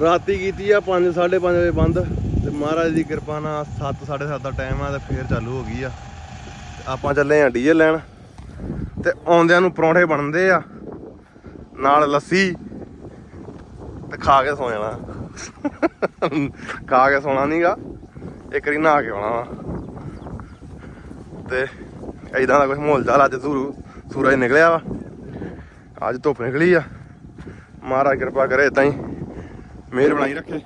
ਰਾਤੀ ਕੀਤੀ ਆ 5 5:30 ਵਜੇ ਬੰਦ। ਤੇ ਮਹਾਰਾਜ ਦੀ ਕਿਰਪਾ ਨਾਲ 7 7:30 ਦਾ ਟਾਈਮ ਆ ਤੇ ਫੇਰ ਚਾਲੂ ਹੋ ਗਈ ਆ। ਤੇ ਆਪਾਂ ਚੱਲੇ ਆ ਡੀਜ਼ਲ ਲੈਣ। ਤੇ ਆਉਂਦਿਆਂ ਨੂੰ ਪਰੌਂਠੇ ਬਣਦੇ ਆ। ਨਾਲ ਲੱਸੀ। ਤੇ ਖਾ ਕੇ ਸੌ ਜਾਣਾ। ਖਾ ਕੇ ਸੌਣਾ ਨਹੀਂਗਾ ਇੱਕ ਵਾਰੀ ਨਹਾ ਕੇ ਆਉਣਾ ਵਾ। ਤੇ ਐਦਾਂ ਦਾ ਕੁਝ ਮਾਹੌਲ ਚਾਲ ਅੱਜ ਸੂਰੂ, ਸੂਰਜ ਨਿਕਲਿਆ ਵਾ। ਅੱਜ ਧੁੱਪ ਨਿਕਲੀ ਆ। ਮਹਾਰਾਜ ਕਿਰਪਾ ਕਰੇ ਇਦਾਂ ਹੀ। ਮਿਹਰ ਬਣਾਈ ਰੱਖੇ।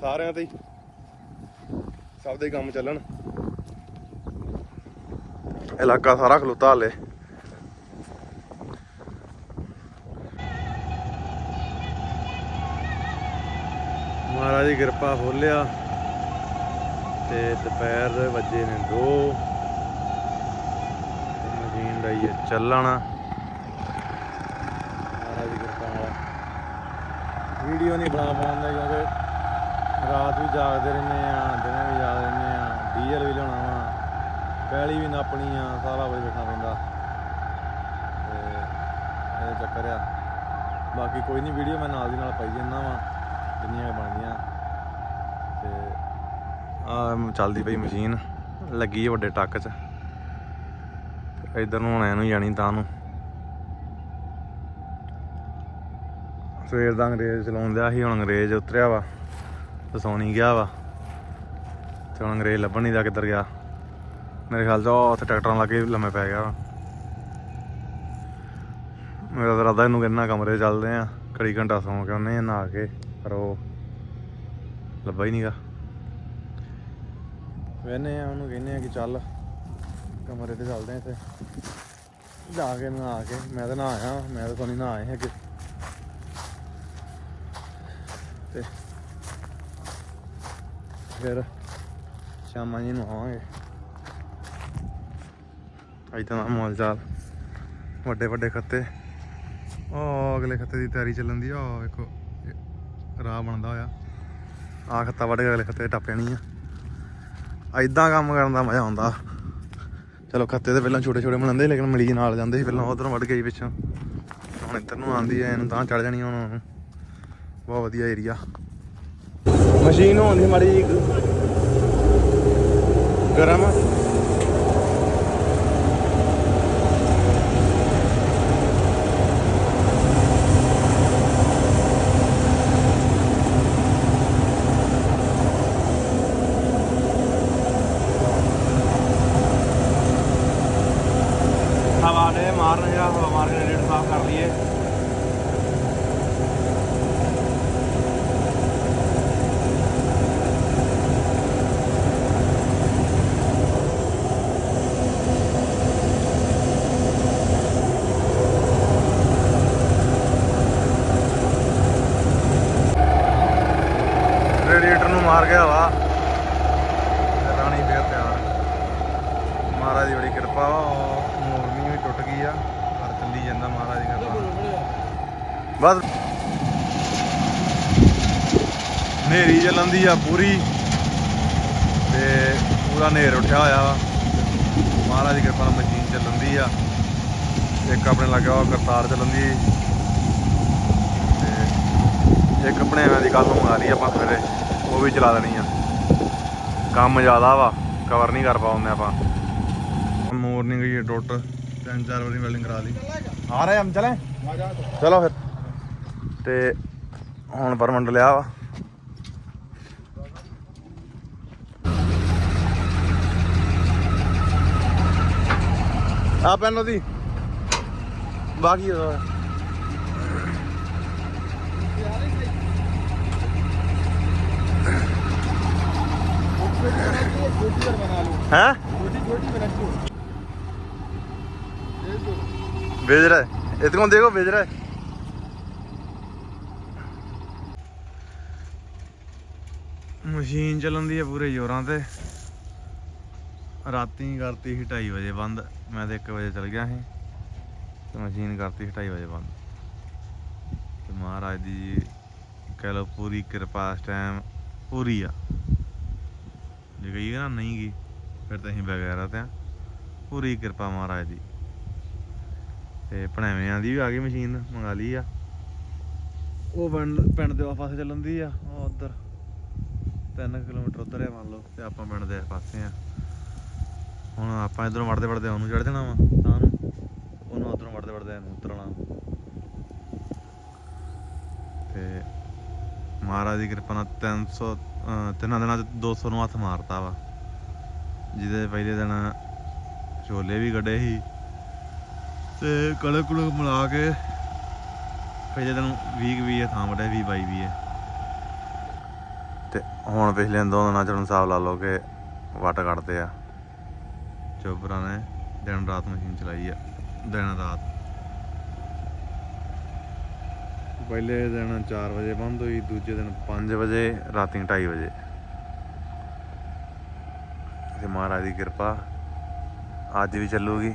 ਸਾਰਿਆਂ ਤੇ ਸਭ ਦੇ ਕੰਮ ਚੱਲਣ। ਇਲਾਕਾ ਸਾਰਾ ਖਲੋਤਾ ਹਲੇ। ਮਹਾਰਾਜ ਦੀ ਕਿਰਪਾ ਖੋਲਿਆ ਤੇ ਦੁਪਹਿਰ ਦੇ ਵੱਜੇ ਨੇ 2 ਮਸ਼ੀਨ ਦਾ ਇਹ ਚੱਲਣਾ ਮਹਾਰਾਜ ਦੀ ਕਿਰਪਾ ਨਾਲ ਵੀਡੀਓ ਨਹੀਂ ਬਣਾ ਪਾਉਂਦੇ ਕਿਉਂਕਿ ਰਾਤ ਵੀ ਜਾਗਦੇ ਰਹਿੰਦੇ ਆ, ਦਿਨੇ ਵੀ ਜਾਗਦੇ ਰਹਿੰਦੇ ਆ। ਡੀਜ਼ਲ ਵੀ ਲਿਆਉਣਾ ਵਾ, ਪੈਲੀ ਵੀ ਨਾਪਣੀ ਆ, ਸਾਰਾ ਕੁਝ ਵੇਖਣਾ ਪੈਂਦਾ। ਤੇ ਇਹ ਚੱਕਰ ਆ। ਬਾਕੀ ਕੋਈ ਨਹੀਂ, ਵੀਡੀਓ ਮੈਂ ਨਾਲ ਦੀ ਨਾਲ ਪਾਈ ਜਾਂਦਾ ਵਾ, ਜਿੰਨੀਆਂ ਬਣਦੀਆਂ। ਤੇ ਆ ਚੱਲਦੀ ਪਈ ਮਸ਼ੀਨ, ਲੱਗੀ ਹੈ ਵੱਡੇ ਟੱਕ 'ਚ। ਤੇ ਇਧਰ ਨੂੰ ਹੁਣ ਇਹਨੂੰ ਜਾਣੀ ਤਾਂ ਨੂੰ। ਸਵੇਰ ਦਾ ਅੰਗਰੇਜ਼ ਚਲਾਉਣ ਦਿਆ ਸੀ, ਹੁਣ ਅੰਗਰੇਜ਼ ਉਤਰਿਆ ਵਾ, ਤੇ ਸੋਣੀ ਗਿਆ ਵਾ। ਤੇ ਹੁਣ ਅੰਗਰੇਜ਼ ਲੱਭਣ ਨਹੀਂ ਦਾ ਕਿੱਧਰ ਗਿਆ। ਮੇਰੇ ਖਿਆਲ ਚ ਉੱਥੇ ਟਰੈਕਟਰਾਂ ਲਾ ਕੇ ਲੰਮੇ ਪੈ ਗਿਆ ਵਾ। ਮੇਰਾ ਤਾਂ ਰਾਦਾ ਇਹਨੂੰ ਕਹਿੰਦਾ ਕਮਰੇ ਚੱਲਦੇ ਆ, ਘੜੀ ਘੰਟਾ ਸੌਂ ਕੇ ਆਉਂਦੇ ਆ, ਨਹਾ ਕੇ, ਪਰ ਉਹ ਲੱਭਾ ਹੀ ਨਹੀਂਗਾ ਵੇਨੇ ਆ, ਉਹਨੂੰ ਕਹਿੰਦੇ ਆ ਕਿ ਚੱਲ ਕਮਰੇ ਤੇ ਚੱਲਦੇ ਆ ਇੱਥੇ। ਜਾ ਕੇ ਨਹਾ ਕੇ, ਮੈਂ ਤਾਂ ਨਹਾ ਆਇਆ ਮੈਂ ਤਾਂ ਨਹੀਂ ਨਹਾ ਆਏ ਹੈਗੇ। ਤੇ ਫਿਰ ਸ਼ਾਮਾਂ ਜੀ ਨੂੰ ਆਵਾਂਗੇ ਇਦਾਂ ਦਾ ਮਾਹੌਲ ਚਾਲ। ਵੱਡੇ ਵੱਡੇ ਖੱਤੇ। ਉਹ ਅਗਲੇ ਖੱਤੇ ਦੀ ਤਿਆਰੀ ਚੱਲਣ ਦੀ ਆ। ਵੇਖੋ ਰਾਹ ਬਣਦਾ ਹੋਇਆ। ਆ ਖੱਤਾ ਵੱਢ ਕੇ ਅਗਲੇ ਖੱਤੇ ਟੱਪ ਜਾਣੀ ਆ। ਐਦਾਂ ਕੰਮ ਕਰਨ ਦਾ ਮਜ਼ਾ ਆਉਂਦਾ। ਚਲੋ ਖੱਤੇ ਤੇ ਪਹਿਲਾਂ ਛੋਟੇ ਛੋਟੇ ਬਣਾਉਂਦੇ ਲੇਕਿਨ ਮਲੀ ਨਾਲ ਜਾਂਦੇ ਸੀ। ਪਹਿਲਾਂ ਉਧਰੋਂ ਵੱਢ ਗਈ ਪਿੱਛੋਂ। ਹੁਣ ਇੱਧਰ ਨੂੰ ਆਂਦੀ ਐ ਇਹਨੂੰ ਤਾਂ ਚੜ ਜਾਣੀ ਹੁਣ ਉਹਨੂੰ। ਬਹੁਤ ਵਧੀਆ ਏਰੀਆ ਮਸ਼ੀਨ ਹੋਣ ਦੀ ਮਾੜੀ ਜੀ ਗਰਮ ਆ। ਹਵਾ ਦੇ ਮਾਰਨ ਜਿਹੜਾ ਹਵਾ ਮਾਰ ਕੇ ਰੇਟ ਸਾਫ਼ ਕਰ ਲਈਏ ਰੇਡੀਏਟਰ ਨੂੰ ਮਾਰ ਗਿਆ ਵਾ ਤੇ ਰਾਣੀ ਫੇਰ ਤਿਆਰ ਮਹਾਰਾਜ ਦੀ ਬੜੀ ਕਿਰਪਾ ਵਾ ਉਹ ਮੋਰਨੀ ਵੀ ਟੁੱਟ ਗਈ ਆ ਪਰ ਚੱਲੀ ਜਾਂਦਾ ਮਹਾਰਾਜ ਦੀ ਕਿਰਪਾ ਬਸ ਚੱਲਦੀ ਆ ਪੂਰੀ। ਤੇ ਪੂਰਾ ਨੇਰ ਉੱਠਿਆ ਹੋਇਆ ਵਾ। ਮਹਾਰਾਜ ਦੀ ਕਿਰਪਾ ਨਾਲ ਮਸ਼ੀਨ ਚੱਲਦੀ ਆ। ਇੱਕ ਆਪਣੇ ਲੱਗਾ ਵਾ ਕਰਤਾਰ ਚੱਲਦੀ ਤੇ ਇੱਕ ਬਣਿਆਵਾਂ ਦੀ ਕੱਲ ਨੂੰ ਮੰਗਾ ਲਈ ਆਪਾਂ ਸਵੇਰੇ। ਉਹ ਵੀ ਚਲਾ ਦੇਣੀ ਆ। ਕੰਮ ਜ਼ਿਆਦਾ ਵਾ ਕਵਰ ਨਹੀਂ ਕਰ ਪਾਉਂਦੇ ਆਪਾਂ। ਮੋਰਨਿੰਗ ਹੀ ਟੁੱਟ ਤਿੰਨ ਚਾਰ ਵਾਰੀ ਵੈਲਡਿੰਗ ਕਰਾ ਲਈ। ਆ ਰਹੇ ਹਮ ਚਲੇ ਚਲੋ ਫਿਰ। ਤੇ ਹੁਣ ਪਰਮੰਡ ਲਿਆ ਵਾ। ਆ ਪੈਨ ਉਹਦੀ ਬਾਕੀ ਉਹਦਾ ਹੈ भेज रहा है इतने देखो भेज रहा है ਮਸ਼ੀਨ ਚੱਲਣ ਦੀ ਹੈ ਪੂਰੇ ਜ਼ੋਰਾਂ ਤੇ ਰਾਤੀ ਕਰਤੀ ਸੀ 2:30 ਵਜੇ ਬੰਦ, ਮੈਂ ਤੇ 1 ਵਜੇ ਚਲ ਗਿਆ ਸੀ, ਤੇ ਮਸ਼ੀਨ ਕਰਤੀ ਸੀ 2:30 ਵਜੇ ਬੰਦ। ਤੇ ਮਹਾਰਾਜ ਦੀ ਕਹਿ ਲੋ ਪੂਰੀ ਕਿਰਪਾ ਇਸ ਟਾਈਮ ਪੂਰੀ ਆ। ਜੇ ਕਹੀਏ ਨਾ ਨਹੀਂ ਗਈ ਫਿਰ ਤਾਂ ਅਸੀਂ ਬਗੈਰਾ ਤੇ ਆ। ਪੂਰੀ ਕਿਰਪਾ ਮਹਾਰਾਜ ਦੀ। ਤੇ ਭਣੇਵਿਆਂ ਦੀ ਵੀ ਆ ਗਈ ਮਸ਼ੀਨ, ਮੰਗਾ ਲਈ ਆ। ਉਹ ਪਿੰਡ ਪਿੰਡ ਦੇ ਪਾਸੇ ਚੱਲਣ ਦੀ ਆ, ਉਹ ਉਧਰ। 3 ਕਿਲੋਮੀਟਰ ਉਧਰ ਆ ਮੰਨ ਲਓ, ਤੇ ਆਪਾਂ ਪਿੰਡ ਦੇ ਪਾਸੇ ਆ। ਹੁਣ ਆਪਾਂ ਇਧਰੋਂ ਵੜਦੇ ਵੜਦੇ ਉਹਨੂੰ ਚੜ ਜਾਣਾ ਵਾ, ਤਾਂ ਨੂੰ। ਉਹਨੂੰ ਉਧਰੋਂ ਵੜਦੇ ਵੜਦੇ ਇਹਨੂੰ ਉਤਰਨਾ ਤੇ ਮਹਾਰਾਜ ਦੀ ਕਿਰਪਾ ਨਾਲ 300 ਅਹ ਤਿੰਨਾਂ ਦਿਨਾਂ ਚ 200 ਨੂੰ ਹੱਥ ਮਾਰਤਾ ਵਾ। ਜਿਹਦੇ ਪਹਿਲੇ ਦਿਨ ਛੋਲੇ ਵੀ ਕੱਢੇ ਸੀ। ਤੇ ਕਲੇ ਕੁਲੇ ਮਿਲਾ ਕੇ ਪਹਿਲੇ ਦਿਨ 20 20 ਥਾਂ ਵੜੇ 20 22 ਵੀ ਹੈ ਤੇ ਹੁਣ ਪਿਛਲੇ ਦੋ ਦਿਨਾਂ ਚ ਹਿਸਾਬ ਲਾ ਲਓ ਕਿ ਵੱਟ ਕੱਢਦੇ ਆ। ਚੋਬਰਾਂ ਨੇ ਦਿਨ ਰਾਤ ਮਸ਼ੀਨ ਚਲਾਈ ਆ, ਦਿਨ ਰਾਤ। ਪਹਿਲੇ ਦਿਨ 4 ਵਜੇ ਬੰਦ ਹੋਈ, ਦੂਜੇ ਦਿਨ 5 ਵਜੇ, ਰਾਤੀ 2:30 ਵਜੇ। ਤੇ ਮਹਾਰਾਜ ਦੀ ਕਿਰਪਾ, ਅੱਜ ਵੀ ਚੱਲੂਗੀ।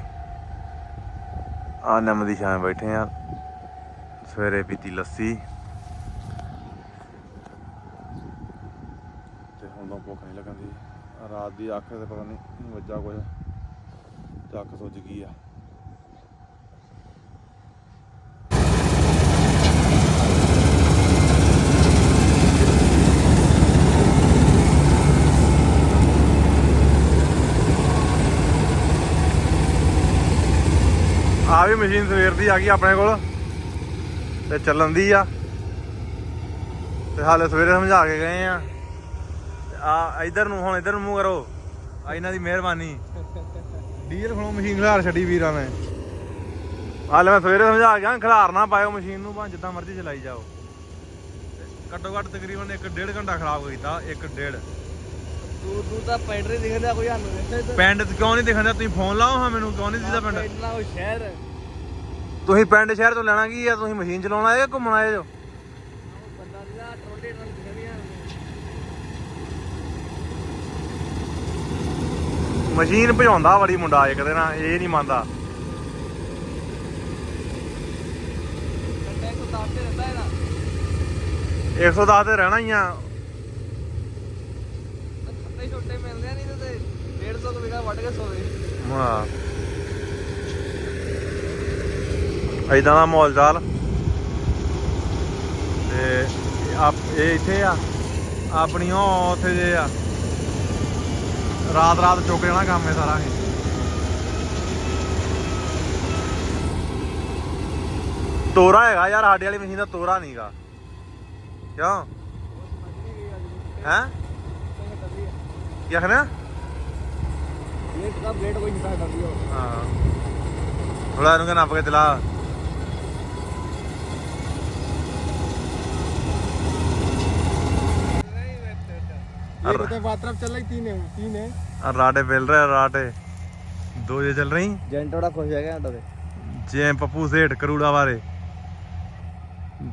ਆ ਨਮ ਦੀ ਛਾਂ ਬੈਠੇ ਆ, ਸਵੇਰੇ ਪੀਤੀ ਲੱਸੀ। ਤੇ ਹੁਣ ਤਾਂ ਭੁੱਖ ਨਹੀਂ ਲੱਗਣ ਦੀ। ਰਾਤ ਦੀ ਅੱਖ ਤੇ ਪਤਾ ਨਹੀਂ ਵੱਜਾ ਕੁਝ ਤੇ ਸੁੱਜ ਗਈ ਆ। ਆ ਵੀ ਮਸ਼ੀਨ ਸਵੇਰ ਦੀ ਆ ਗਈ ਆਪਣੇ ਕੋਲ ਤੇ ਚੱਲਣ ਦੀ ਆ। ਤੇ ਹਾਲੇ ਸਵੇਰੇ ਸਮਝਾ ਕੇ ਗਏ ਆ। ਆ, ਇਧਰ ਨੂੰ ਹੁਣ ਇਧਰ ਨੂੰ ਮੂੰਹ ਕਰੋ। ਆ ਇਹਨਾਂ ਦੀ ਮਿਹਰਬਾਨੀ। ਡੀਜ਼ਲ ਖਣੋ ਮਸ਼ੀਨ ਖਿਲਾਰ ਛੱਡੀ ਵੀਰਾਂ ਨੇ। ਹਾਲੇ ਮੈਂ ਸਵੇਰੇ ਸਮਝਾ ਗਿਆ ਖਿਲਾਰ ਨਾ ਪਾਇਓ ਮਸ਼ੀਨ ਨੂੰ ਭਾਂ ਜਿੱਦਾਂ ਮਰਜ਼ੀ ਚਲਾਈ ਜਾਓ। ਘੱਟੋ ਘੱਟ ਤਕਰੀਬਨ 1.5 ਘੰਟਾ ਖਰਾਬ ਕੀਤਾ 1.5 ਦੂਰ ਦੂਰ ਤਾਂ ਪੈਂਡਰੇ ਦਿਖਦਾ ਕੋਈ ਸਾਨੂੰ ਇੱਥੇ ਪਿੰਡ ਕਿਉਂ ਨਹੀਂ ਦਿਖਦਾ? ਤੁਸੀਂ ਫੋਨ ਲਾਓ ਹਾਂ ਮੈਨੂੰ ਕਿਉਂ ਨਹੀਂ ਦਿਖਦਾ ਪਿੰਡ? ਸ਼ਹਿਰ। ਤੁਸੀਂ ਪਿੰਡ ਸ਼ਹਿਰ ਤੋਂ ਲੈਣਾ ਕੀ ਆ? ਤੁਸੀਂ ਮਸ਼ੀਨ ਚਲਾਉਣ ਆਏ ਜਾਂ ਘੁੰਮਣ ਆਏ ਜੋ ਬੰਦਾ ਦੀ ਦਾ ਟਰੋਲੇ ਨਾਲ ਦਿਖਦੀਆਂ ਮਸ਼ੀਨ ਭਜਾਉਂਦਾ ਬੜੀ ਮੁੰਡਾ ਇੱਕ ਦਿਨ ਇਹ ਨਹੀਂ ਮੰਨਦਾ। ਕੰਡੇ ਕੋ ਤਾਪਤੇ ਰਹਿੰਦਾ ਇਹਦਾ। 110 ਤੇ ਰਹਿਣਾ ਹੀ ਆ। ਛੱਟੇ ਛੋਟੇ ਮਿਲਦੇ ਨਹੀਂ ਤੇ 150 ਤੋਂ ਬਿਨਾ ਵੱਢ ਕੇ ਸੋਵੇ ਹਾਂ। ਐਦਾਂ ਦਾ ਮਾਹੌਲ ਚਾਲ। ਤੇ ਆਪ ਇਹ ਇੱਥੇ ਆ। ਆਪਣੀ ਉਹ ਉੱਥੇ ਜੇ ਆ। ਰਾਤ ਰਾਤ ਚੁੱਕ ਜਾਣਾ ਕੰਮ ਇਹ ਸਾਰਾ ਇਹ। ਤੋਰਾ ਹੈਗਾ ਯਾਰ ਸਾਡੇ ਵਾਲੀ ਮਸ਼ੀਨ ਦਾ ਤੋਰਾ ਨਹੀਂਗਾ। ਕਿਉਂ? ਹੈ? ਕੀ ਆਖਣਾ ਇਹ ਤਾਂ ਬਲੇਡ ਕੋਈ ਨਹੀਂ ਸਕਦਾ ਹਾਂ। ਥੋੜਾ ਇਹਨੂੰ ਨੱਪ ਕੇ ਚਲਾ। राटे फैल रहे राटे दो ये चल रही। जेंटोड़ा जे पप्पू सेठ करूड़ा वाले।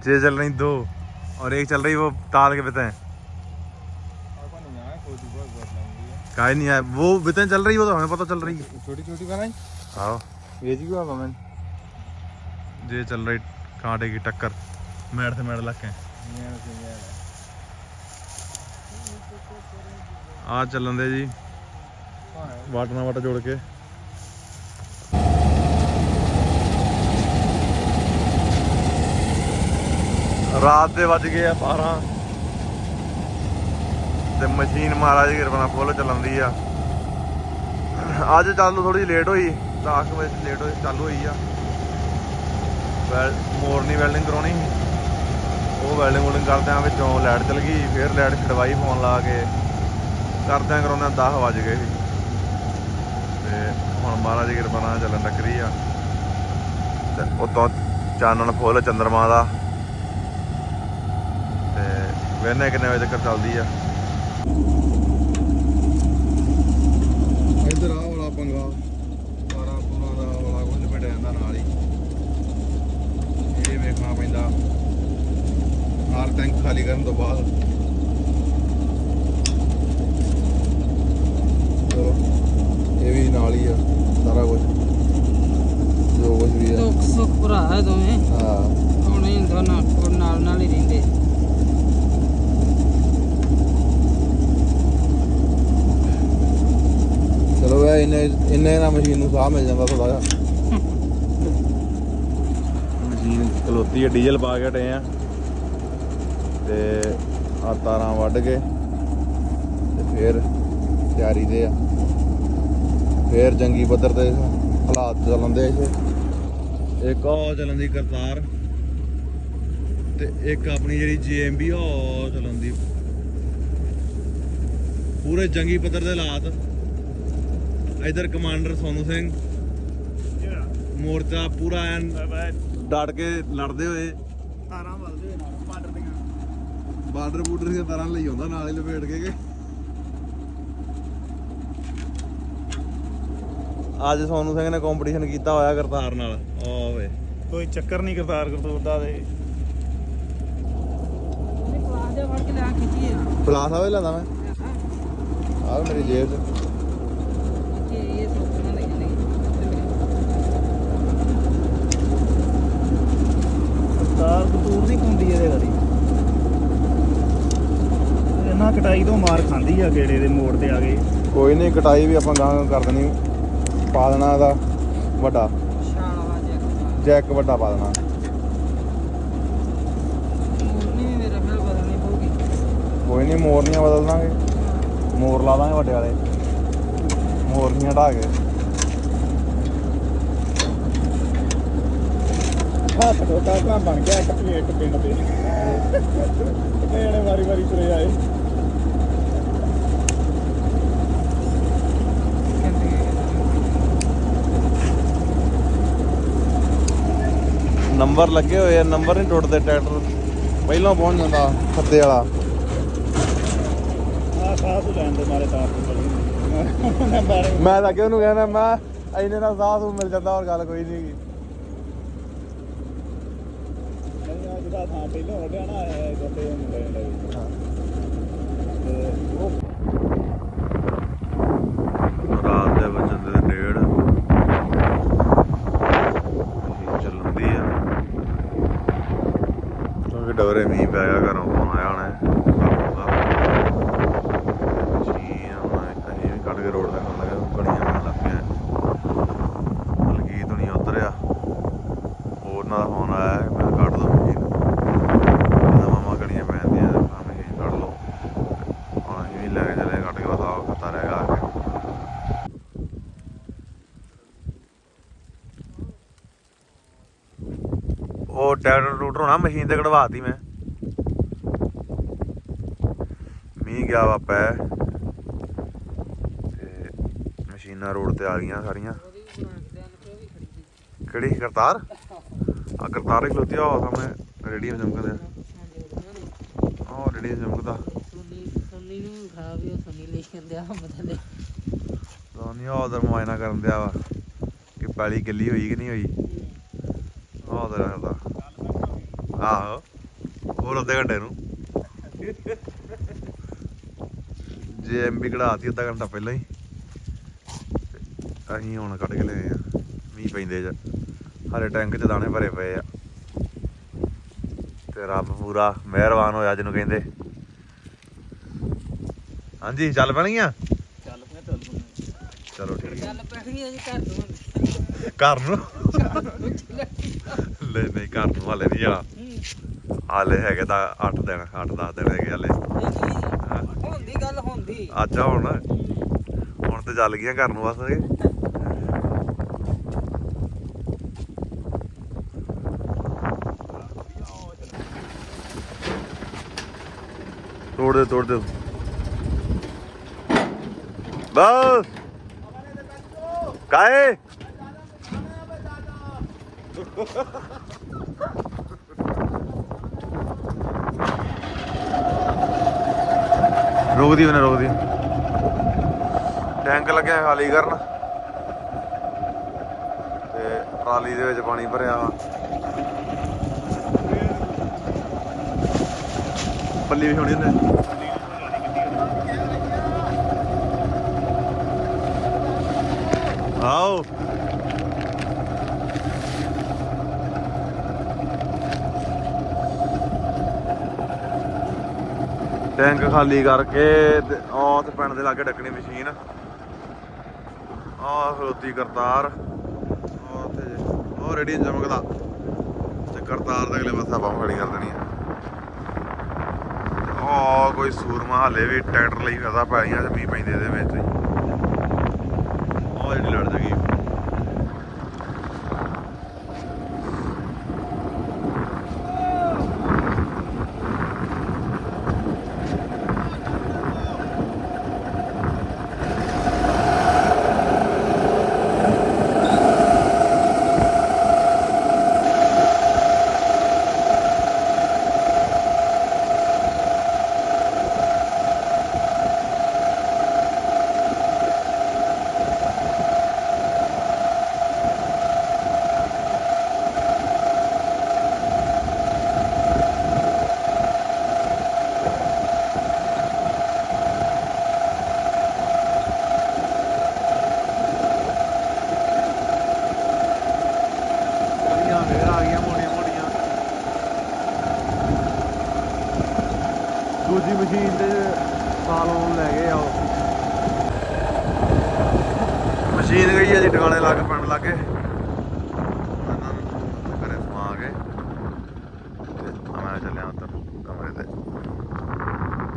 जे चल रही दो। और एक चल रही वो ताल के बिते का नहीं आया। वो बिते चल रही वो तो हमें पता चल रही। है छोटी छोटी बनाई। हाँ भेज क्यों आप हमें जे चल रही कांटे की टक्कर। मेड़ से मेड़ लग के। ਆ ਚੱਲਣ ਦੇ ਜੀ। ਵਾਟ ਨਾਲ ਵਾਟ ਜੋੜ ਕੇ। ਰਾਤ ਦੇ ਵੱਜ ਗਏ ਆ 12 ਤੇ ਮਸ਼ੀਨ ਮਹਾਰਾਜ ਦੀ ਕਿਰਪਾ ਨਾਲ ਫੁੱਲ ਚੱਲਦੀ ਆ। ਅੱਜ ਚਾਲੂ ਥੋੜੀ ਲੇਟ ਹੋਈ। 10 ਵਜੇ ਲੇਟ ਹੋਈ, ਚਾਲੂ ਹੋਈ ਆ। ਵੈਲ ਮੋਰਨੀ ਵੈਲਡਿੰਗ ਕਰਾਉਣੀ ਉਹ ਵੈਲਡਿੰਗ ਵੂਲਡਿੰਗ ਕਰਦਿਆਂ ਵਿੱਚੋਂ ਲਾਈਟ ਚਲ ਗਈ, ਫਿਰ ਲਾਈਟ ਛਡਵਾਈ ਫੋਨ ਲਾ ਕੇ। ਕਰਦਿਆਂ ਕਰਾਉਂਦਿਆਂ 10 ਵੱਜ ਗਏ ਸੀ। ਤੇ ਹੁਣ ਮਹਾਰਾਜ ਦੀ ਕਿਰਪਾ ਨਾਲ ਚੱਲਣ ਟੱਕਰੀ ਆ। ਤੇ ਉਤੋਂ ਚਾਨਣ ਫੁੱਲ ਚੰਦਰਮਾ ਦਾ। ਤੇ ਵੇਨੇ ਕਿੰਨੇ ਵਜੇ ਤੱਕ ਚੱਲਦੀ ਆ। ਇਧਰ ਆ ਵਾਲਾ ਪੰਗਾ 12 ਪੂਰਾ ਦਾ ਵਾਲਾ ਕੁਝ ਭੇੜਿਆ ਜਾਂਦਾ ਨਾਲ ਹੀ ਇਹ ਵੇਖਣਾ ਪੈਂਦਾ ਆਰ ਟੈਂਕ ਖਾਲੀ ਕਰਨ ਤੋਂ ਬਾਅਦ। ਚਲੋ ਇਹ ਵੀ ਨਾਲ ਹੀ ਆ ਸਾਰਾ ਕੁਝ। ਜੋ ਕੁਝ ਵੀ ਆ। ਦੁੱਖ ਸੁੱਖ ਭਰਾ ਹੈ ਦੋਵੇਂ। ਹਾਂ। ਹੁਣ ਹੀ ਦੋਨਾਂ ਕੋਲ ਨਾਲ ਨਾਲ ਹੀ ਰਹਿੰਦੇ। ਚਲੋ ਵੇ ਇੰਨੇ ਇੰਨੇ ਨਾਲ ਮਸ਼ੀਨ ਨੂੰ ਸਾਹ ਮਿਲ ਜਾਂਦਾ ਥੋੜਾ ਜਿਹਾ। ਮਸ਼ੀਨ ਖਲੋਤੀ ਹੈ ਡੀਜ਼ਲ ਪਾ ਕੇ ਹਟੇ ਆ। ਤੇ ਆ ਤਾਰਾਂ ਵੱਢ ਕੇ ਤੇ ਫੇਰ ਤਿਆਰੀ ਦੇ ਆ। ਫੇਰ ਜੰਗੀ ਪੱਧਰ ਤੇ ਹਾਲਾਤ ਚੱਲਣ ਦੇ ਇੱਥੇ ਇੱਕ ਉਹ ਚੱਲਣ ਦੀ ਕਰਤਾਰ ਤੇ ਇੱਕ ਆਪਣੀ ਜਿਹੜੀ ਜੀਐਮਬੀ ਉਹ ਚੱਲਣ ਦੀ। ਪੂਰੇ ਜੰਗੀ ਪੱਧਰ ਦੇ ਹਾਲਾਤ। ਇਧਰ ਕਮਾਂਡਰ ਸੋਨੂ ਸਿੰਘ। ਮੋਰਚਾ ਪੂਰਾ ਐਨ ਡਟ ਕੇ ਲੜਦੇ ਹੋਏ। ਤਾਰਾਂ ਵੱਲਦੇ ਨਾਲ ਬਾਰਡਰ ਦੀਆਂ ਬਾਰਡਰ ਬੂਡਰ ਦੀਆਂ ਤਾਰਾਂ ਲਈ ਆਉਂਦਾ ਨਾਲ ਹੀ ਲਪੇਟ ਕੇ ਕਿ। ਅੱਜ ਸੋਨੂ ਸਿੰਘ ਨੇ ਕੰਪੀਟੀਸ਼ਨ ਕੀਤਾ ਹੋਇਆ ਕਰਤਾਰ ਨਾਲ। ਓਏ ਕੋਈ ਚੱਕਰ ਨਹੀਂ ਕਰਤਾਰ ਕਰਤੂਰ ਦਾ ਦੇ ਪਲਾਸ ਆਵੇ ਲੈਂਦਾ ਮੈਂ। ਆਹ ਮੇਰੀ ਜੇਬ 'ਚ। ਕਿ ਇਹ ਸੋਚਣਾ ਨਹੀਂ ਨਹੀਂ। ਕਰਤਾਰ ਕਰਤੂਰ ਨਹੀਂ ਖੁੰਦੀ ਇਹਦੇ ਵਾਰੀ ਇਹਨਾਂ ਕਟਾਈ ਤੋਂ ਮਾਰ ਖਾਂਦੀ ਆ ਗੇੜੇ ਦੇ ਮੋੜ ਤੇ ਆ ਗਏ ਕੋਈ ਨਹੀਂ ਕਟਾਈ ਵੀ ਆਪਾਂ ਗਾਂ ਕਰ ਦੇਣੀ। ਪਾ ਦੇਣਾ ਇਹਦਾ ਵੱਡਾ। ਜੈਕ ਵੱਡਾ ਪਾ ਦੇਣਾ। ਕੋਈ ਨਹੀਂ ਮੋਰਨੀਆਂ ਬਦਲ ਦਾਂਗੇ। ਮੋਰ ਲਾ ਦਾਂਗੇ ਵੱਡੇ ਵਾਲੇ। ਮੋਰਨੀਆਂ ਢਾ ਕੇ। ਹੱਥ ਟੋਟਾ ਤਾਂ ਬਣ ਗਿਆ ਇੱਕ ਪਲੇਟ ਪਿੰਡ ਦੇ। ਕਿਹੜੇ ਵਾਰੀ ਵਾਰੀ ਤੁਰੇ ਆਏ। ਨੰਬਰ ਲੱਗੇ ਹੋਏ ਆ ਨੰਬਰ ਨਹੀਂ ਟੁੱਟਦੇ ਟਰੈਕਟਰ। ਪਹਿਲਾਂ ਪਹੁੰਚ ਜਾਂਦਾ ਖੱਤੇ ਵਾਲਾ। ਆ ਸਾਹ ਤੋਂ ਲੈਣ ਦੇ ਮਾਰੇ ਤਾਰ ਤੋਂ ਮੈਂ ਤਾਂ ਅੱਗੇ ਉਹਨੂੰ ਕਹਿਣਾ ਮੈਂ ਇੰਨੇ ਨਾਲ ਸਾਹ ਨੂੰ ਮਿਲ ਜਾਂਦਾ ਹੋਰ ਗੱਲ ਕੋਈ ਨਹੀਂ ਗੀ ਨਹੀਂ ਆ ਜਿਹੜਾ ਥਾਂ ਪਹਿਲਾਂ ਵੱਢਿਆ ਨਾ ਇਹ ਗੱਤੇ ਨੂੰ ਲੈ ਲੈ ਤੇ ਉਹ ਰਾਤ ਦੇ ਵਜੇ ਦੇ ਡੇਢ ਮਸ਼ੀਨ ਚੱਲਦੀ ਆ ਕਿਉਂਕਿ ਡਵਰੇ ਮੀਂਹ ਪੈ ਗਿਆ ਘਰੋਂ ਫੋਨ ਆਇਆ ਹੋਣਾ ਮਸ਼ੀਨ ਹੁਣ ਅਸੀਂ ਵੀ ਕੱਢ ਕੇ ਰੋਡ ਤੇ ਖੜ ਲਗੇ ਕਣੀਆਂ ਬਣ ਲੱਗ ਪਿਆ ਮਲਕੀਤ ਹੁਣੀ ਉੱਧਰ ਆ ਉਹਨਾਂ ਦਾ ਫੋਨ ਆਇਆ ਸੀ, ਮੈਂ ਕਿਹਾ ਕੱਢ ਦੋ ਮਸ਼ੀਨ ਕਹਿੰਦਾ ਮਾਮਾ ਕਣੀਆਂ ਪੈਂਦੀਆਂ ਆ ਮਸ਼ੀਨ ਕੱਢ ਲਓ ਹੁਣ ਅਸੀਂ ਵੀ ਲੈ ਕੇ ਚਲੇ ਕੱਢ ਕੇ ਬਸ ਆਹ ਖਤਾ ਰਹਿ ਗਿਆ ਆ ਕੇ ਉਹ ਟਰੈਕਟਰ ਟੂਟਰ ਹੋਣਾ ਮਸ਼ੀਨ ਤੇ ਕਢਵਾਤੀ ਮੈਂ। ਮੀਂਹ ਗਿਆ ਵਾ ਪੈ ਤੇ ਮਸ਼ੀਨਾਂ ਰੋਡ ਤੇ ਆ ਗਈਆਂ ਸਾਰੀਆਂ। ਕਿਹੜੀ? ਕਰਤਾਰ? ਆ ਕਰਤਾਰ ਹੀ ਖਲੋਤੀ ਆ ਸਾਹਮਣੇ ਰੇਡੀਓ ਚਮਕਦਾ ਹਾਂਜੀ ਰੇਡੀਓ ਚਮਕਦਾ। ਸੁਣੀ ਨੂੰ ਖਰਾਬ ਹੀ ਉਹ ਸੁਣੀ ਲੈ ਜਾਂਦੇ ਆ ਬਦਲੇ ਦੋਨੀ ਉਧਰ ਮੁਆਇਨਾ ਕਰਨ ਦਿਆ ਵਾ ਕਿ ਪੈਲੀ ਗਿੱਲੀ ਹੋਈ ਕਿ ਨਹੀਂ ਹੋਈ। ਉਹ ਆਹੋ। ਹੋਰ ਅੱਧੇ ਘੰਟੇ ਨੂੰ। ਜੇ ਐਮਬੀ ਕਢਾਤੀ ਅੱਧਾ ਘੰਟਾ ਪਹਿਲਾਂ ਹੀ। ਅਸੀਂ ਹੁਣ ਕੱਢ ਕੇ ਲਏ ਆ। ਮੀਂਹ ਪੈਂਦੇ ਚ ਹਰੇ ਟੈਂਕ ਚ ਦਾਣੇ ਭਰੇ ਪਏ ਆ। ਤੇ ਰੱਬ ਪੂਰਾ ਮਿਹਰਬਾਨ ਹੋਇਆ ਜਿਹਨੂੰ ਕਹਿੰਦੇ। ਹਾਂਜੀ ਚੱਲ ਪੈਣਗੀਆਂ? ਚੱਲ ਪਿਆ ਚੱਲ ਚਲੋ ਠੀਕ ਹੈ ਚੱਲ ਪੈਣੀ ਆ ਜੀ ਘਰ ਤੋਂ ਘਰ ਨੂੰ? ਲੈ ਨਹੀਂ ਘਰ ਨੂੰ ਹਾਲੇ ਨਹੀਂ ਜਾਣਾ। ਹਾਲੇ ਹੈਗੇ ਤਾਂ 8 ਦਿਨ 8 10 ਦਿਨ ਹੈਗੇ ਹਾਲੇ। ਹੁੰਦੀ ਗੱਲ ਹੁੰਦੀ। ਅੱਜ ਆ ਹੁਣ? ਹੁਣ ਤੇ ਚੱਲ ਗਈਆਂ ਘਰ ਨੂੰ ਬਸ ਇਹ। ਤੋੜ ਦੇ ਤੋੜ ਦੇ। ਬਸ। ਕਾਏ ਰੋਕਦੀ ਉਹਨੇ ਰੋਕਦੀ ਟੈਂਕ ਲੱਗਿਆ ਖਾਲੀ ਕਰਨ। ਤੇ ਟਰਾਲੀ ਦੇ ਵਿੱਚ ਪਾਣੀ ਭਰਿਆ ਪੱਲੀ ਵੀ ਹੋਣੀ ਨੇ ਆਓ। ਟੈਂਕ ਖਾਲੀ ਕਰਕੇ ਤੇ ਆਹ ਤੇ ਪਿੰਡ ਦੇ ਲਾਗੇ ਡੱਕਣੀ ਮਸ਼ੀਨ। ਆਹ ਖਲੋਤੀ ਕਰਤਾਰ। ਆਹ ਤੇ ਉਹ ਰੇਡੀ ਚਮਕਦਾ ਤੇ ਕਰਤਾਰ ਦੇ ਅਗਲੇ ਪਾਸੇ ਬਾਹਰ ਖੜੀ ਕਰ ਦੇਣੀ ਆ। ਬਹੁਤ ਕੋਈ ਸੂਰਮਾ ਹਾਲੇ ਵੀ ਟਰੈਕਟਰ ਲਈ ਫਿਰਦਾ ਪੈਲੀਆਂ ਤੇ ਮੀਂਹ ਪੈਂਦੇ ਦੇ ਵਿੱਚ ਹੀ।